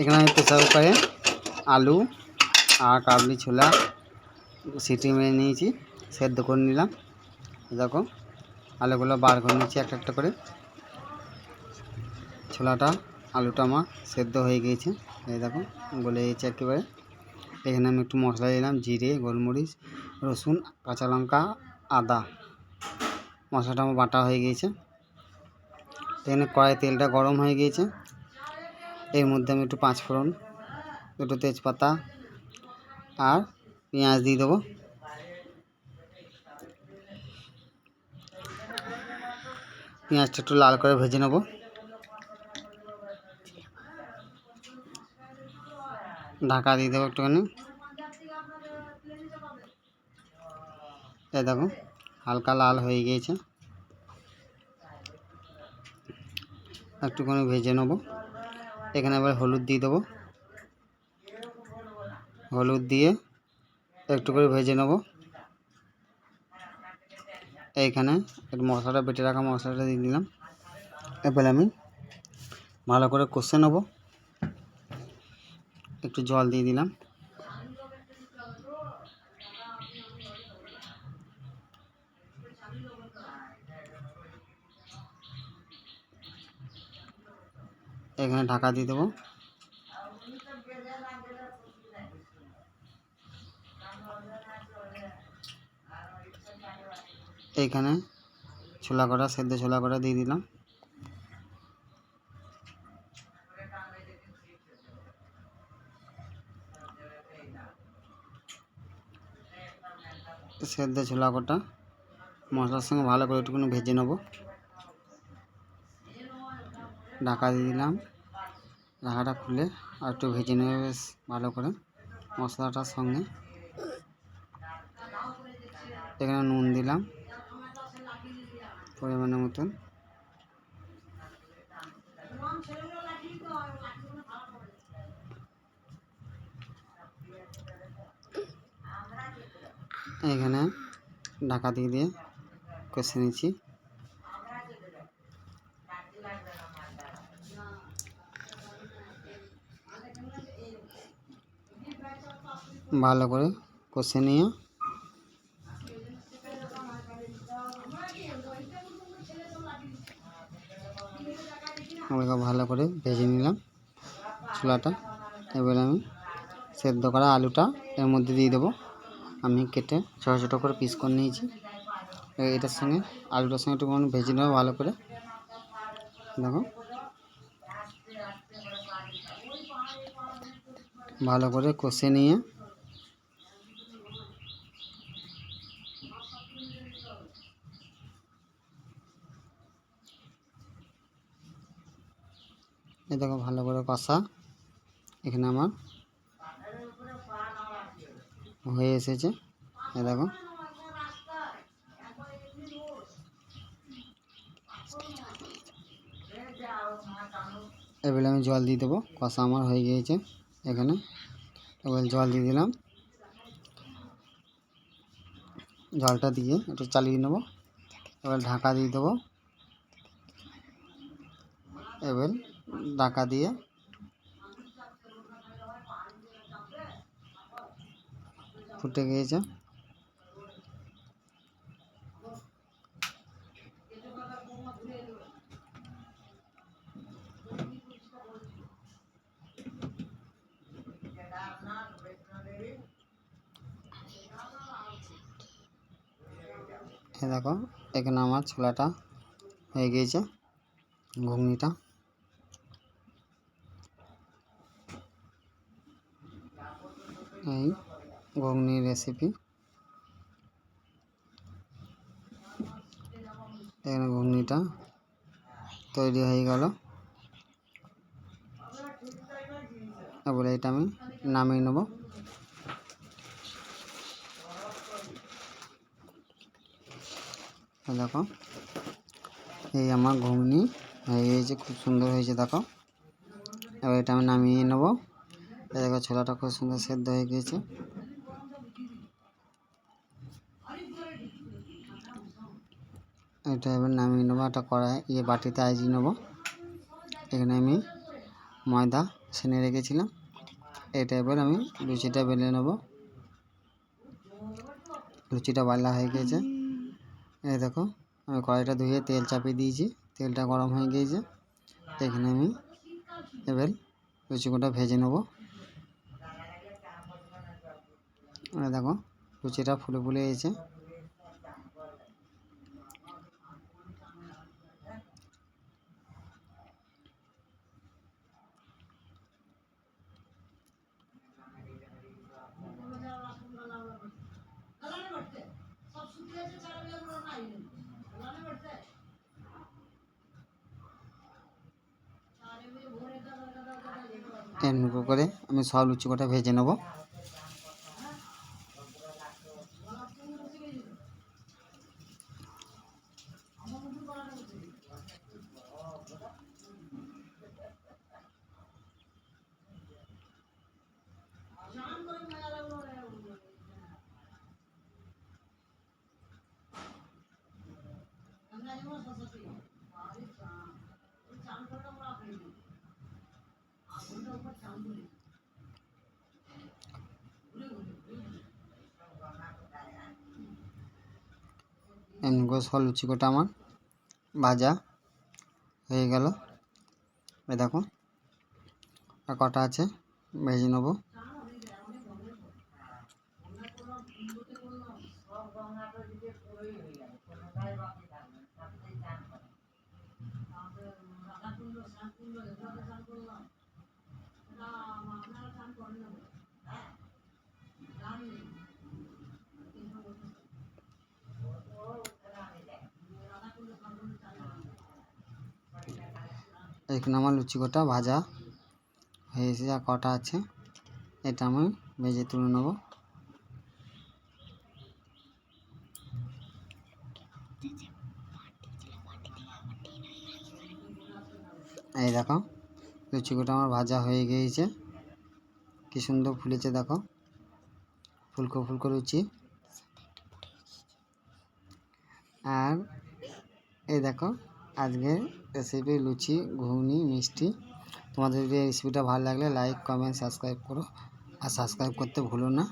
এখানে আমি প্রেসার কুকারে আলু আর কাবলি ছোলা, সিটি মেরে নিয়েছি, সেদ্ধ করে নিলাম। দেখো, আলুগুলো বার করে নিচ্ছি একটা একটা করে। ছোলাটা, আলুটা আমার সেদ্ধ হয়ে গিয়েছে। এই দেখো, গলে গেছে একেবারে। এখানে আমি একটু মশলা দিলাম, জিরে, গোলমরিচ, রসুন, কাঁচা লঙ্কা, আদা। মশলাটা আমার বাটা হয়ে গিয়েছে। এখানে কড়াই তেলটা গরম হয়ে গিয়েছে। এর মধ্যে আমি একটু পাঁচ ফোড়ন একটু তেজপাতা আর পেঁয়াজ দিয়ে দেবো। পেঁয়াজটা একটু লাল করে ভেজে নেব। ঢাকা দিয়ে দেবো একটুখানি। দেখো, হালকা লাল হয়ে গিয়েছে। একটুখানি ভেজে নেব। এখানে আবার হলুদ দিয়ে দেবো। হলুদ দিয়ে একটু করে ভেজে নেব। এইখানে একটু মশলাটা বেটে রাখা মশলাটা দিয়ে দিলাম। এবার আমি ভালো করে কষে নেব। একটু জল দিয়ে দিলাম। এখানে ঢাকা দিয়ে দেবো। এইখানে ছোলা কটা, সেদ্ধ ছোলা কটা দিয়ে দিলাম। সেদ্ধ ছোলা কটা, মশলার সঙ্গে ভালো করে একটুখানি ভেজে নেব। ঢাকা দিয়ে দিলাম। ঢাকাটা খুলে আর একটু ভেজে নেবে বেশ ভালো করে মশলাটার সঙ্গে। এখানে নুন দিলাম পরিমাণের মতন। এখানে ঢাকা দিয়ে দিয়ে কষে নিচ্ছি। ভালো করে কষে নিয়ে। ভালো করে ভেজে নিলাম ছোলাটা এবারে আমি সেদ্ধ করা আলুটা এর মধ্যে দিয়ে দেবো। আমি কেটে ছোটো ছোটো করে পিস করে নিয়েছি। এটার সঙ্গে, আলুটার সঙ্গে একটু ভেজে নেব ভালো করে। দেখো। ভালো করে কষে নিয়ে এই দেখো ভালো করে কষা। এখানে আমার হয়ে এসেছে। এই দেখো। এবারে আমি জল দিয়ে দেবো। কষা আমার হয়ে গিয়েছে এখানে। এবার জল দিয়ে দিলাম। জলটা দিয়ে একটু চালিয়ে নেব। এবার ঢাকা দিয়ে দেবো। এবার ঢাকা দিয়ে। ফুটে গিয়েছে। দেখো এখানে আমার ছোলাটা হয়ে গিয়েছে ঘুগনিটা। এই ঘুগনির রেসিপি এখানে ঘুগনিটা তৈরি হয়ে গেল। এবারে এটা আমি নামিয়ে নেব। দেখো, এই আমার ঘুগনি হয়ে গিয়েছে খুব সুন্দর হয়েছে, দেখো। এবার এটা আমি নামিয়ে নেব। এই দেখো ছোলাটা খুব সুন্দর সেদ্ধ হয়ে গিয়েছে। এটা এবার নামিয়ে নেব, একটা কড়াই ইয়ে বাটিতে আইজি নেব। এখানে আমি ময়দা ছেনে রেখেছিলাম। এটা এবার আমি লুচিটা বেলে নেব। লুচিটা বালা হয়ে গেছে এই দেখো, আমি কড়াইটা ধুয়ে তেল চাপিয়ে দিয়েছি। তেলটা গরম হয়ে গিয়েছে। এখানে আমি এবার লুচিগুলো ভেজে নেব এই দেখো লুচিটা ফুলে ফুলে এসেছে। করে আমি সব লুচি কটা ভেজে নেব। এমনি করে সব লুচি কটা আমার। ভাজা হয়ে গেল। এ দেখো কটা আছে? ভেজে নেব। এখানে আমার লুচি কটা ভাজা হয়ে এসেছে, আর কটা আছে, এটা আমি ভেজে তুলে নেব। এই দেখো, লুচি কটা আমার ভাজা হয়ে গিয়েছে। কি সুন্দর ফুলেছে দেখো, ফুলকো ফুলকো লুচি। আর এই দেখো আজকে রেসিপি লুচি, ঘুগনি, মিষ্টি। তোমাদের যদি রেসিপিটা ভালো লাগলে লাইক কমেন্ট সাবস্ক্রাইব করো। আর সাবস্ক্রাইব করতে ভুলো না।